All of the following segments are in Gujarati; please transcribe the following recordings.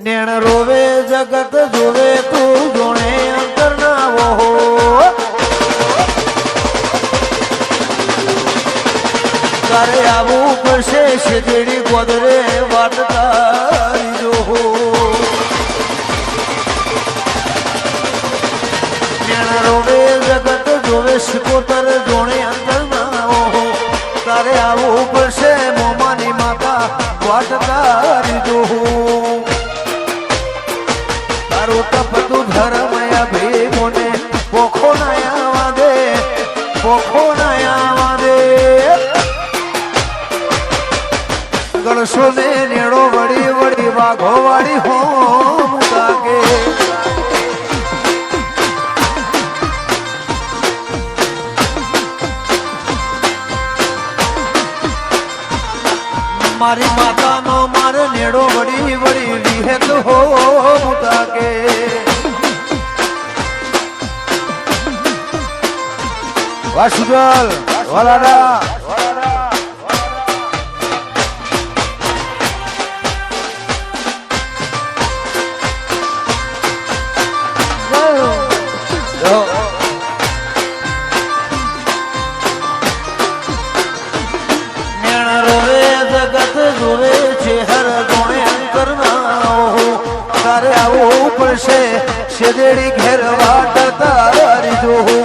નેણ રોવે, જગત જોવે, તું જોણે અંતર ના ઓહો તારે આવું પડશે શેજડી ગોદરે વાટતા જોહો. નેણ રોવે, જગત જોવે, શિકોતર જોણે અંતર ના હો તારે આવું નેડો વળી વળી વાઘો વાળી હોમ લાગે. મારી માતાનો મારે નેડો વળી વળી વિહેત હોમ લાગે. વાસુદલ વાલાડા પડશે શેદેડી ઘેર વાટ તારી જોહુ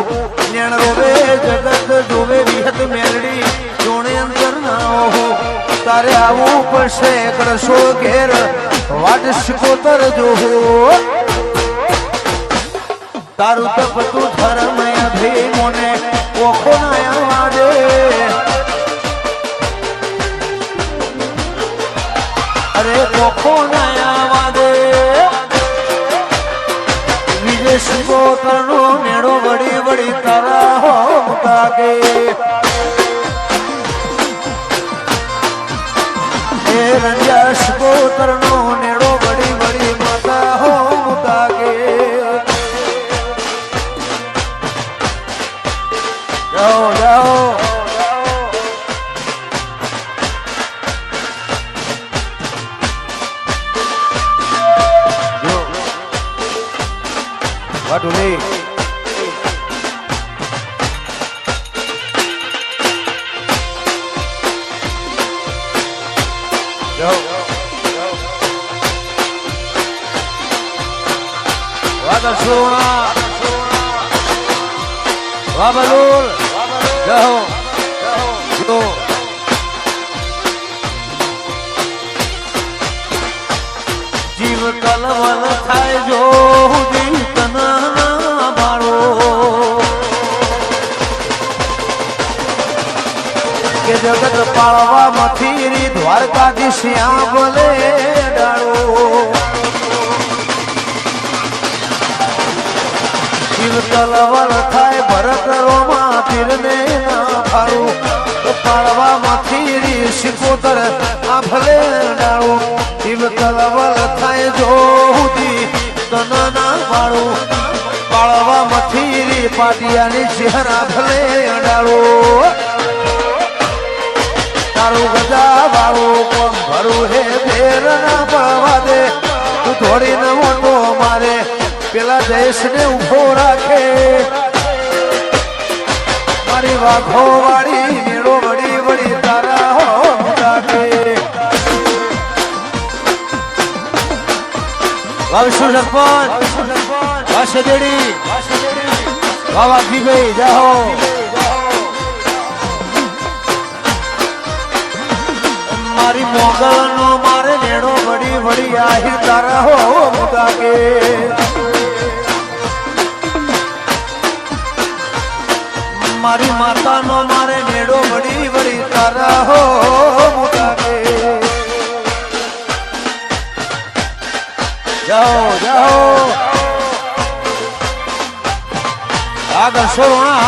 નેણ રોવે, જગત જોવે, વિહત મેલડી જોણે અંતરના હો તારે આવું પડશે કરશો ઘેર વાટ શિકોતર જોહું તારું તો બધું ધર્મ અભિમોને ઓખો નાયા દે અરે ઓખો નાયા દે વિદેશ પોતાનો મેળો વળી વળી તારા હો એ રંજાશ પોતરનો નેડો વાદળ સોના વાહ બલુલ પાળવા મથીરી દ્વારકાથી શ્યામ બોલે ડાળો. શિવ તલવર થાય ભરત રોમા તીરને ના ફાળું. પાળવા મથીરી શિકોતર આ ભલે ડાળો. શિવ તલવર થાય જોહુદી તન ના પાળવા પાળવામાંથી રી પાટિયાની ચહેરા ભલે ડાળું. તારું ગદા વાળું કોમ ભરું હે ફેર ના પડવા દે તું થોડીને મોટો મારે પેલા દેશને ઊભો રાખે મારી વાઘો વાળી મેળો વળી વળી તારા હો રાખે વાવશુ સરપંચ વાસદેડી વાવા ભાઈ જાહો મારી મોગલ નો મારે નેડો વડી વડી આહી તારા હો મુકા કે. મારી માતા નો મારે નેડો વડી વડી તારા હો મુકા કે. જાઓ જાઓ. આગળ સોના